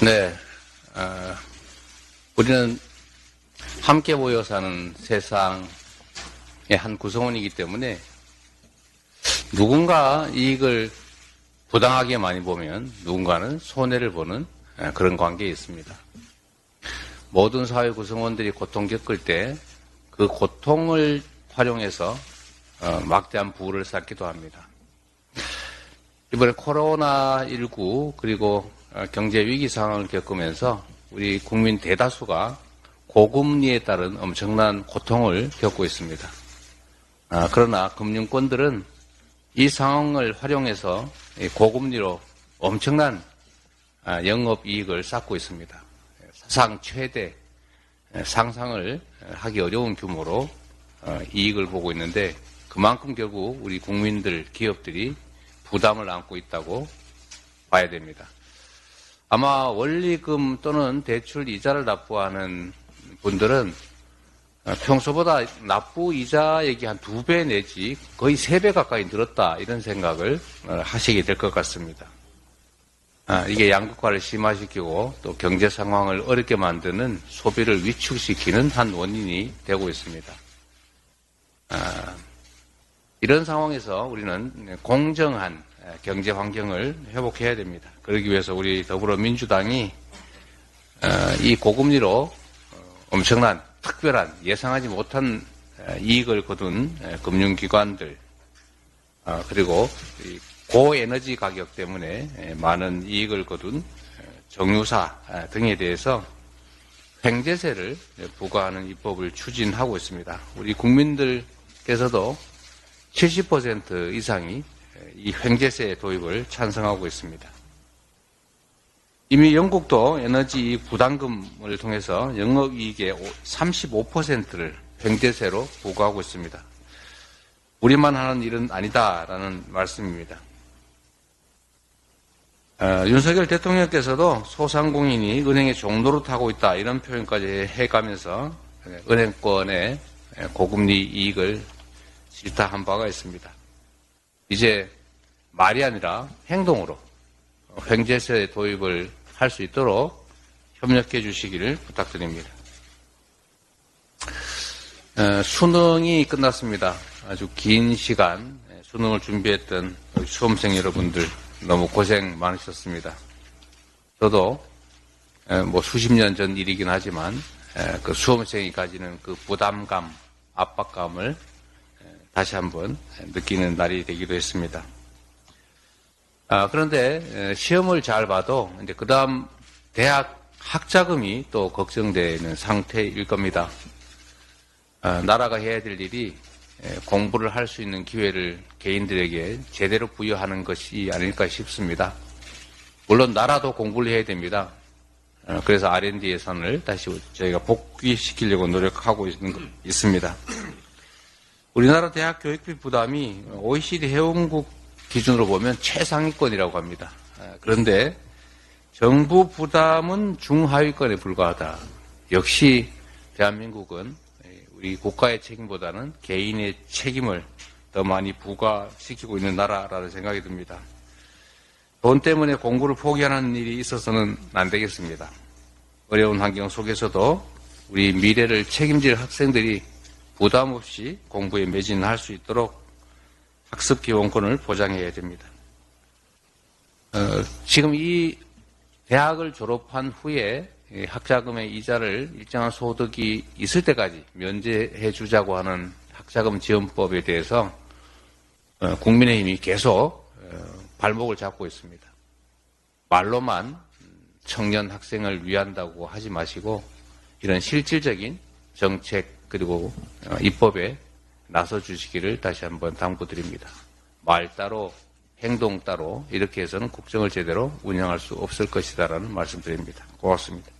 네, 어, 우리는 함께 모여 사는 세상의 한 구성원이기 때문에 누군가 이익을 부당하게 많이 보면 누군가는 손해를 보는 어, 그런 관계에 있습니다. 모든 사회 구성원들이 고통 겪을 때 그 고통을 활용해서 어, 막대한 부를 쌓기도 합니다. 이번에 코로나19 그리고 어, 경제 위기 상황을 겪으면서 우리 국민 대다수가 고금리에 따른 엄청난 고통을 겪고 있습니다. 아, 그러나 금융권들은 이 상황을 활용해서 이 고금리로 엄청난 아, 영업 이익을 쌓고 있습니다. 사상 최대 에, 상상을 하기 어려운 규모로 어, 이익을 보고 있는데 그만큼 결국 우리 국민들, 기업들이 부담을 안고 있다고 봐야 됩니다. 아마 원리금 또는 대출 이자를 납부하는 분들은 어, 평소보다 납부 이자액이 한두 배 내지 거의 세 배 가까이 늘었다 이런 생각을 어, 하시게 될 것 같습니다. 아, 이게 양극화를 심화시키고 또 경제 상황을 어렵게 만드는 소비를 위축시키는 한 원인이 되고 있습니다. 아, 이런 상황에서 우리는 공정한 경제 환경을 회복해야 됩니다. 그러기 위해서 우리 더불어민주당이 어, 이 고금리로 어, 엄청난 특별한 예상하지 못한 이익을 거둔 금융기관들 어, 그리고 이 고에너지 가격 때문에 많은 이익을 거둔 정유사 등에 대해서 횡재세를 부과하는 입법을 추진하고 있습니다. 우리 국민들께서도 70% 이상이 이 횡재세 도입을 찬성하고 있습니다. 이미 영국도 에너지 부담금을 통해서 영업이익의 35%를 횡재세로 부과하고 있습니다. 우리만 하는 일은 아니다라는 말씀입니다. 어, 윤석열 대통령께서도 소상공인이 은행의 종로로 타고 있다 이런 표현까지 해가면서 은행권의 고금리 이익을 질타한 바가 있습니다. 이제 말이 아니라 행동으로 횡재세 도입을 할 수 있도록 협력해 주시기를 부탁드립니다. 어, 수능이 끝났습니다. 아주 긴 시간 수능을 준비했던 수험생 여러분들 너무 고생 많으셨습니다. 저도 에, 뭐 수십 년 전 일이긴 하지만 에, 그 수험생이 가지는 그 부담감, 압박감을 에, 다시 한번 느끼는 날이 되기도 했습니다. 아, 그런데 에, 시험을 잘 봐도 이제 그 다음 대학 학자금이 또 걱정되는 상태일 겁니다. 아, 나라가 해야 될 일이 에, 공부를 할 수 있는 기회를 개인들에게 제대로 부여하는 것이 아닐까 싶습니다. 물론 나라도 공부를 해야 됩니다. 어, 그래서 R&D 예산을 다시 저희가 복귀시키려고 노력하고 있습니다. 우리나라 대학 교육비 부담이 OECD 회원국 기준으로 보면 최상위권이라고 합니다. 아, 그런데 정부 부담은 중하위권에 불과하다. 역시 대한민국은 우리 국가의 책임보다는 개인의 책임을 더 많이 부과시키고 있는 나라라는 생각이 듭니다. 돈 때문에 공부를 포기하는 일이 있어서는 안 되겠습니다. 어려운 환경 속에서도 우리 미래를 책임질 학생들이 부담 없이 공부에 매진할 수 있도록 학습 기본권을 보장해야 됩니다. 어, 지금 이 대학을 졸업한 후에 이 학자금의 이자를 일정한 소득이 있을 때까지 면제해 주자고 하는 학자금 지원법에 대해서 어, 국민의힘이 계속 어, 발목을 잡고 있습니다. 말로만 청년 학생을 위한다고 하지 마시고 이런 실질적인 정책 그리고 어, 입법에 나서 주시기를 다시 한번 당부드립니다. 말 따로 행동 따로 이렇게 해서는 국정을 제대로 운영할 수 없을 것이다라는 말씀드립니다. 고맙습니다.